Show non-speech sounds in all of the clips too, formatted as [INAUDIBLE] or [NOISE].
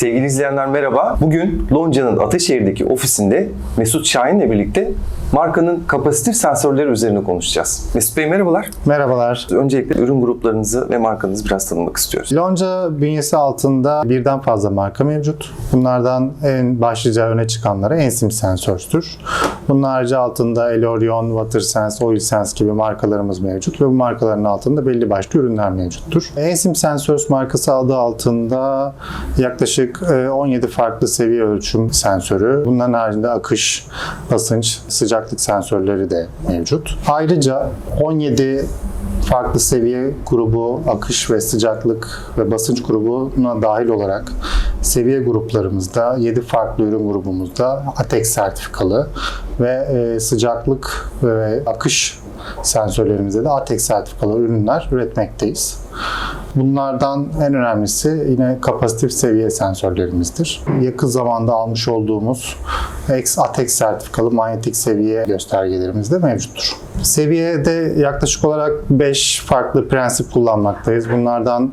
Sevgili izleyenler merhaba. Bugün Lonca'nın Ataşehir'deki ofisinde Mesut Şahin'le birlikte markanın kapasitif sensörleri üzerine konuşacağız. Mesut Bey merhabalar. Merhabalar. Öncelikle ürün gruplarınızı ve markanızı biraz tanımak istiyoruz. Lonca bünyesi altında birden fazla marka mevcut. Bunlardan en başlıca öne çıkanları Ensim Sensörs'tür. Bunun harici altında Elorion, WaterSense, OilSense gibi markalarımız mevcut ve bu markaların altında belli başlı ürünler mevcuttur. Ensim Sensörs markası adı altında yaklaşık e, 17 farklı seviye ölçüm sensörü, bunların haricinde akış, basınç, sıcaklık sensörleri de mevcut. Ayrıca 17 farklı seviye grubu, akış ve sıcaklık ve basınç grubuna dahil olarak seviye gruplarımızda 7 farklı ürün grubumuzda ATEX sertifikalı ve e, sıcaklık ve akış sensörlerimizde de ATEX sertifikalı ürünler üretmekteyiz. Bunlardan en önemlisi yine kapasitif seviye sensörlerimizdir. Yakın zamanda almış olduğumuz ATEX sertifikalı manyetik seviye göstergelerimiz de mevcuttur. Seviyede yaklaşık olarak 5 farklı prensip kullanmaktayız. Bunlardan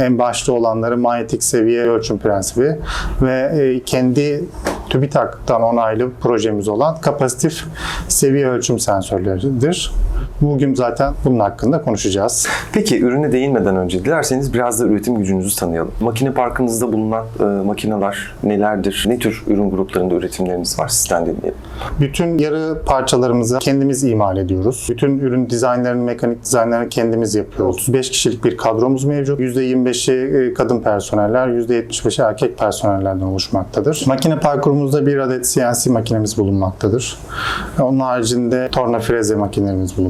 en başta olanları manyetik seviye ölçüm prensibi ve e, kendi TÜBİTAK'tan onaylı projemiz olan kapasitif seviye ölçüm sensörleridir. Bugün zaten bunun hakkında konuşacağız. Peki ürüne değinmeden önce dilerseniz biraz da üretim gücünüzü tanıyalım. Makine parkınızda bulunan e, makineler nelerdir? Ne tür ürün gruplarında üretimleriniz var? Sizden dinleyelim. Bütün yarı parçalarımızı kendimiz imal ediyoruz. Bütün ürün dizaynlarını, mekanik dizaynlarını kendimiz yapıyoruz. 5 kişilik bir kadromuz mevcut. %25'i kadın personeller, %75'i erkek personellerden oluşmaktadır. Makine parkurumuzda bir adet CNC makinemiz bulunmaktadır. Onun haricinde torna freze makinelerimiz bulunmaktadır.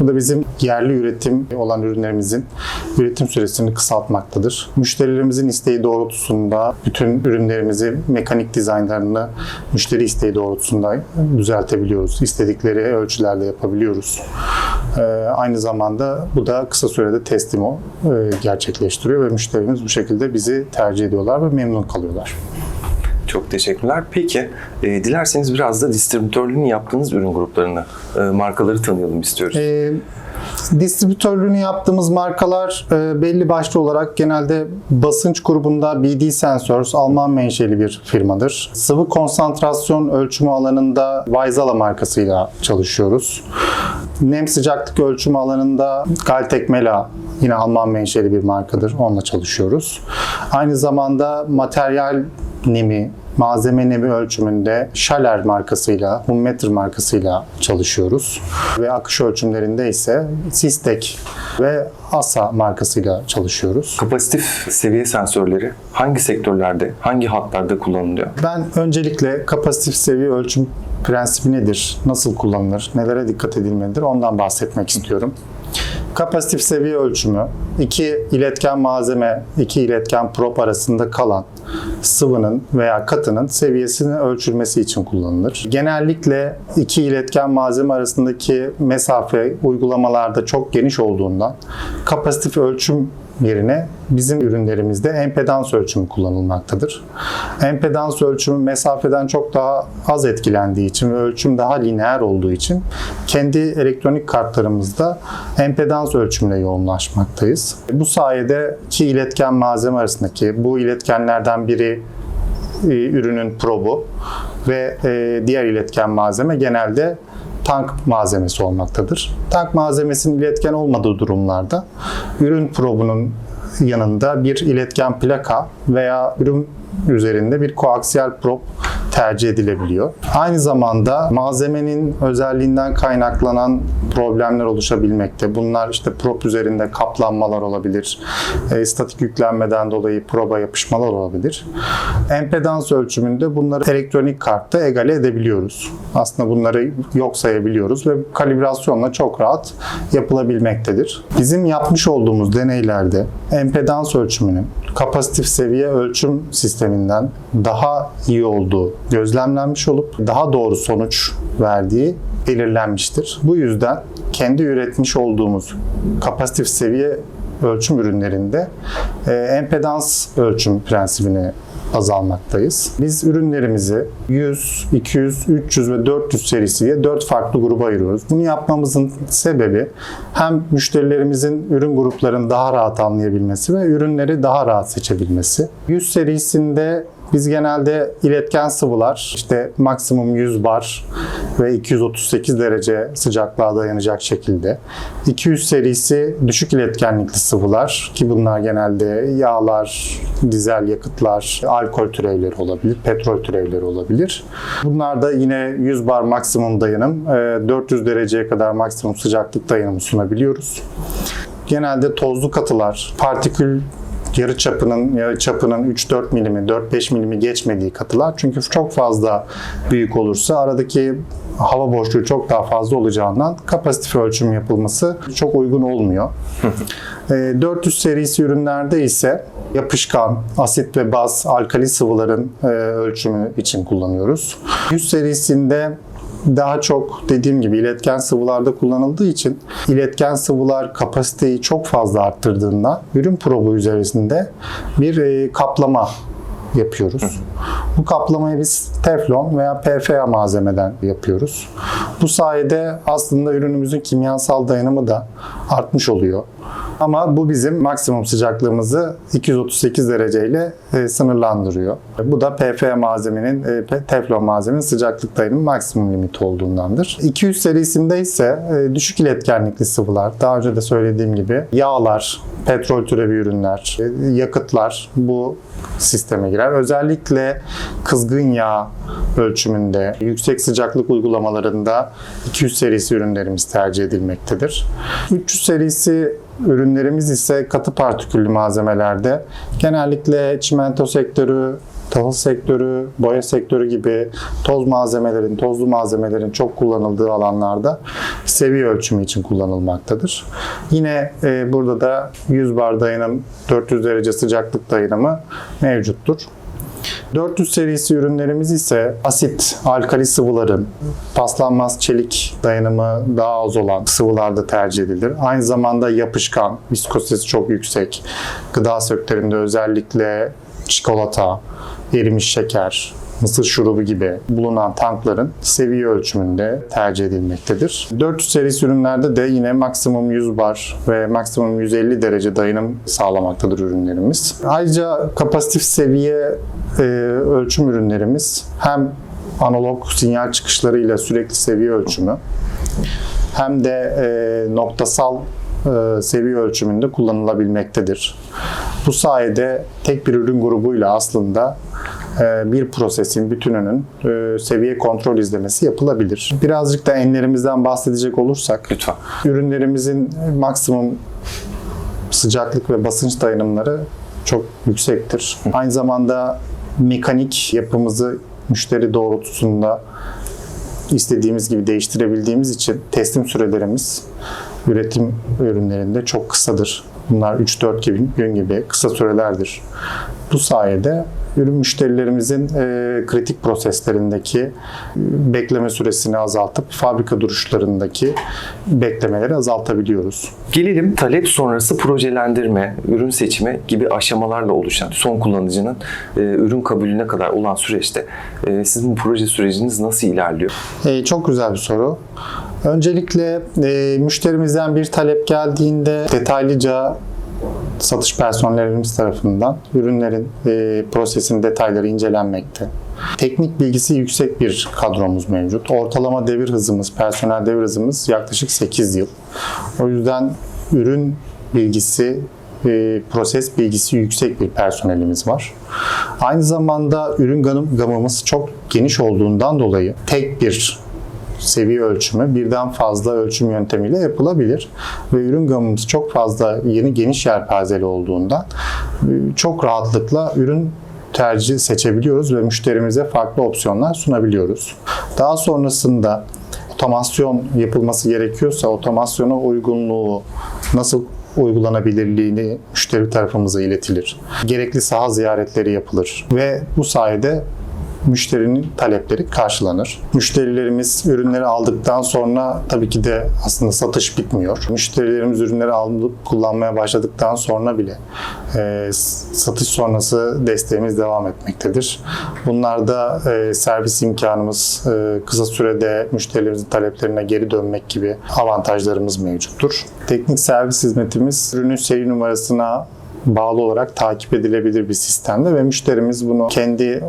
Bu da bizim yerli üretim olan ürünlerimizin üretim süresini kısaltmaktadır. Müşterilerimizin isteği doğrultusunda bütün ürünlerimizi mekanik dizaynlarını müşteri isteği doğrultusunda düzeltebiliyoruz. İstedikleri ölçülerde yapabiliyoruz. Ee, aynı zamanda bu da kısa sürede teslimi e, gerçekleştiriyor ve müşterimiz bu şekilde bizi tercih ediyorlar ve memnun kalıyorlar. Çok teşekkürler. Peki e, dilerseniz biraz da distribütörlüğünü yaptığınız ürün gruplarını, e, markaları tanıyalım istiyoruz. Ee, distribütörlüğünü yaptığımız markalar e, belli başlı olarak genelde basınç grubunda BD Sensors Alman menşeli bir firmadır. Sıvı konsantrasyon ölçümü alanında Vaisala markasıyla çalışıyoruz. Nem sıcaklık ölçümü alanında Galtek Mela yine Alman menşeli bir markadır. Onunla çalışıyoruz. Aynı zamanda materyal nemi, malzeme nemi ölçümünde Schaller markasıyla, Hummeter markasıyla çalışıyoruz. Ve akış ölçümlerinde ise Sistek ve ASA markasıyla çalışıyoruz. Kapasitif seviye sensörleri hangi sektörlerde, hangi hatlarda kullanılıyor? Ben öncelikle kapasitif seviye ölçüm prensibi nedir, nasıl kullanılır, nelere dikkat edilmelidir ondan bahsetmek istiyorum. Kapasitif seviye ölçümü iki iletken malzeme, iki iletken prop arasında kalan sıvının veya katının seviyesinin ölçülmesi için kullanılır. Genellikle iki iletken malzeme arasındaki mesafe uygulamalarda çok geniş olduğundan kapasitif ölçüm yerine bizim ürünlerimizde empedans ölçümü kullanılmaktadır. Empedans ölçümü mesafeden çok daha az etkilendiği için ve ölçüm daha lineer olduğu için kendi elektronik kartlarımızda empedans ölçümüne yoğunlaşmaktayız. Bu sayede iki iletken malzeme arasındaki bu iletkenlerden biri e, ürünün probu ve e, diğer iletken malzeme genelde tank malzemesi olmaktadır. Tank malzemesinin iletken olmadığı durumlarda ürün probunun yanında bir iletken plaka veya ürün üzerinde bir koaksiyel prop tercih edilebiliyor. Aynı zamanda malzemenin özelliğinden kaynaklanan problemler oluşabilmekte. Bunlar işte prop üzerinde kaplanmalar olabilir, e, statik yüklenmeden dolayı proba yapışmalar olabilir. Empedans ölçümünde bunları elektronik kartta egale edebiliyoruz. Aslında bunları yok sayabiliyoruz ve kalibrasyonla çok rahat yapılabilmektedir. Bizim yapmış olduğumuz deneylerde empedans ölçümünün kapasitif seviye ölçüm sisteminden daha iyi olduğu gözlemlenmiş olup daha doğru sonuç verdiği belirlenmiştir. Bu yüzden kendi üretmiş olduğumuz kapasitif seviye ölçüm ürünlerinde e, empedans ölçüm prensibini baz almaktayız. Biz ürünlerimizi 100, 200, 300 ve 400 serisi diye 4 farklı gruba ayırıyoruz. Bunu yapmamızın sebebi hem müşterilerimizin ürün gruplarını daha rahat anlayabilmesi ve ürünleri daha rahat seçebilmesi. 100 serisinde biz genelde iletken sıvılar işte maksimum 100 bar ve 238 derece sıcaklığa dayanacak şekilde. 200 serisi düşük iletkenlikli sıvılar ki bunlar genelde yağlar, dizel yakıtlar, alkol türevleri olabilir, petrol türevleri olabilir. Bunlar da yine 100 bar maksimum dayanım, e, 400 dereceye kadar maksimum sıcaklık dayanımı sunabiliyoruz. Genelde tozlu katılar, partikül yarı çapının yarı çapının 3-4 milimi, 4-5 milimi geçmediği katılar. Çünkü çok fazla büyük olursa aradaki hava boşluğu çok daha fazla olacağından kapasitif ölçüm yapılması çok uygun olmuyor. [LAUGHS] E, 400 serisi ürünlerde ise yapışkan, asit ve baz, alkali sıvıların e, ölçümü için kullanıyoruz. 100 serisinde daha çok dediğim gibi iletken sıvılarda kullanıldığı için iletken sıvılar kapasiteyi çok fazla arttırdığında ürün probu üzerinde bir e, kaplama yapıyoruz. Bu kaplamayı biz teflon veya PFA malzemeden yapıyoruz. Bu sayede aslında ürünümüzün kimyasal dayanımı da artmış oluyor. Ama bu bizim maksimum sıcaklığımızı 238 dereceyle e, sınırlandırıyor. Bu da PFA malzemenin, e, teflon malzemenin sıcaklık dayanımı maksimum limit olduğundandır. 200 serisinde ise e, düşük iletkenlikli sıvılar, daha önce de söylediğim gibi yağlar, petrol türevi ürünler, yakıtlar bu sisteme girer. Özellikle kızgın yağ ölçümünde, yüksek sıcaklık uygulamalarında 200 serisi ürünlerimiz tercih edilmektedir. 300 serisi ürünlerimiz ise katı partiküllü malzemelerde genellikle çimento sektörü, tahıl sektörü, boya sektörü gibi toz malzemelerin, tozlu malzemelerin çok kullanıldığı alanlarda seviye ölçümü için kullanılmaktadır. Yine e, burada da 100 bar dayanım, 400 derece sıcaklık dayanımı mevcuttur. 400 serisi ürünlerimiz ise asit, alkali sıvıların, paslanmaz çelik dayanımı daha az olan sıvılarda tercih edilir. Aynı zamanda yapışkan, viskozitesi çok yüksek. Gıda sektöründe özellikle çikolata, erimiş şeker, mısır şurubu gibi bulunan tankların seviye ölçümünde tercih edilmektedir. 400 serisi ürünlerde de yine maksimum 100 bar ve maksimum 150 derece dayanım sağlamaktadır ürünlerimiz. Ayrıca kapasitif seviye e, ölçüm ürünlerimiz hem analog sinyal çıkışlarıyla sürekli seviye ölçümü hem de e, noktasal seviye ölçümünde kullanılabilmektedir. Bu sayede tek bir ürün grubuyla aslında e, bir prosesin bütününün e, seviye kontrol izlemesi yapılabilir. Birazcık da enlerimizden bahsedecek olursak, Lütfen. ürünlerimizin maksimum sıcaklık ve basınç dayanımları çok yüksektir. Aynı zamanda mekanik yapımızı müşteri doğrultusunda istediğimiz gibi değiştirebildiğimiz için teslim sürelerimiz üretim ürünlerinde çok kısadır. Bunlar 3-4 gibi, gün gibi kısa sürelerdir. Bu sayede ürün müşterilerimizin e, kritik proseslerindeki e, bekleme süresini azaltıp fabrika duruşlarındaki beklemeleri azaltabiliyoruz. Gelelim talep sonrası projelendirme, ürün seçimi gibi aşamalarla oluşan son kullanıcının e, ürün kabulüne kadar olan süreçte e, sizin bu proje süreciniz nasıl ilerliyor? Ee, çok güzel bir soru. Öncelikle e, müşterimizden bir talep geldiğinde detaylıca satış personellerimiz tarafından ürünlerin e, prosesin detayları incelenmekte. Teknik bilgisi yüksek bir kadromuz mevcut. Ortalama devir hızımız, personel devir hızımız yaklaşık 8 yıl. O yüzden ürün bilgisi e, proses bilgisi yüksek bir personelimiz var. Aynı zamanda ürün gamı- gamımız çok geniş olduğundan dolayı tek bir seviye ölçümü birden fazla ölçüm yöntemiyle yapılabilir. Ve ürün gamımız çok fazla yeni geniş yelpazeli olduğundan e, çok rahatlıkla ürün tercih seçebiliyoruz ve müşterimize farklı opsiyonlar sunabiliyoruz. Daha sonrasında otomasyon yapılması gerekiyorsa otomasyona uygunluğu nasıl uygulanabilirliğini müşteri tarafımıza iletilir. Gerekli saha ziyaretleri yapılır ve bu sayede müşterinin talepleri karşılanır. Müşterilerimiz ürünleri aldıktan sonra tabii ki de aslında satış bitmiyor. Müşterilerimiz ürünleri alıp kullanmaya başladıktan sonra bile e, satış sonrası desteğimiz devam etmektedir. Bunlarda e, servis imkanımız, e, kısa sürede müşterilerimizin taleplerine geri dönmek gibi avantajlarımız mevcuttur. Teknik servis hizmetimiz ürünün seri numarasına bağlı olarak takip edilebilir bir sistemde ve müşterimiz bunu kendi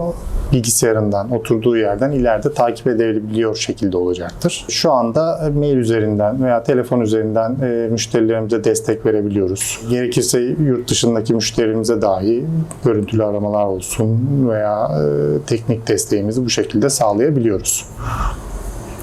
bilgisayarından, oturduğu yerden ileride takip edebiliyor şekilde olacaktır. Şu anda mail üzerinden veya telefon üzerinden e, müşterilerimize destek verebiliyoruz. Gerekirse yurt dışındaki müşterilerimize dahi görüntülü aramalar olsun veya e, teknik desteğimizi bu şekilde sağlayabiliyoruz.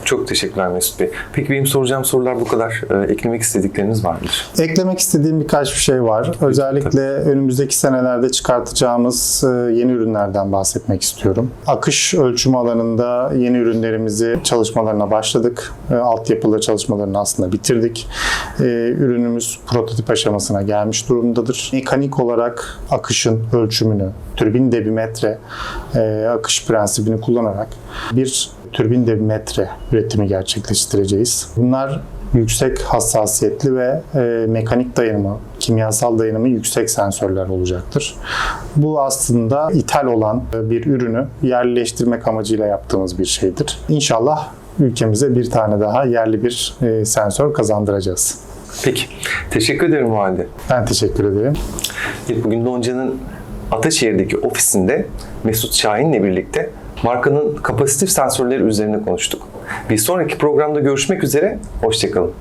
Çok teşekkürler Mesut Bey. Peki benim soracağım sorular bu kadar. Ee, eklemek istedikleriniz var mıdır? Eklemek istediğim birkaç bir şey var. Özellikle önümüzdeki senelerde çıkartacağımız e, yeni ürünlerden bahsetmek istiyorum. Akış ölçüm alanında yeni ürünlerimizi çalışmalarına başladık. E, Altyapılı çalışmalarını aslında bitirdik. E, Ürünümüz prototip aşamasına gelmiş durumdadır. Mekanik olarak akışın ölçümünü, türbin debimetre e, akış prensibini kullanarak bir türbin debimetre üretimi gerçekleştireceğiz. Bunlar yüksek hassasiyetli ve e, mekanik dayanımı, kimyasal dayanımı yüksek sensörler olacaktır. Bu aslında ithal olan e, bir ürünü yerleştirmek amacıyla yaptığımız bir şeydir. İnşallah ülkemize bir tane daha yerli bir e, sensör kazandıracağız. Peki. Teşekkür ederim o halde. Ben teşekkür ederim. Bugün Donca'nın Ataşehir'deki ofisinde Mesut Şahin'le birlikte markanın kapasitif sensörleri üzerine konuştuk. Bir sonraki programda görüşmek üzere. Hoşçakalın.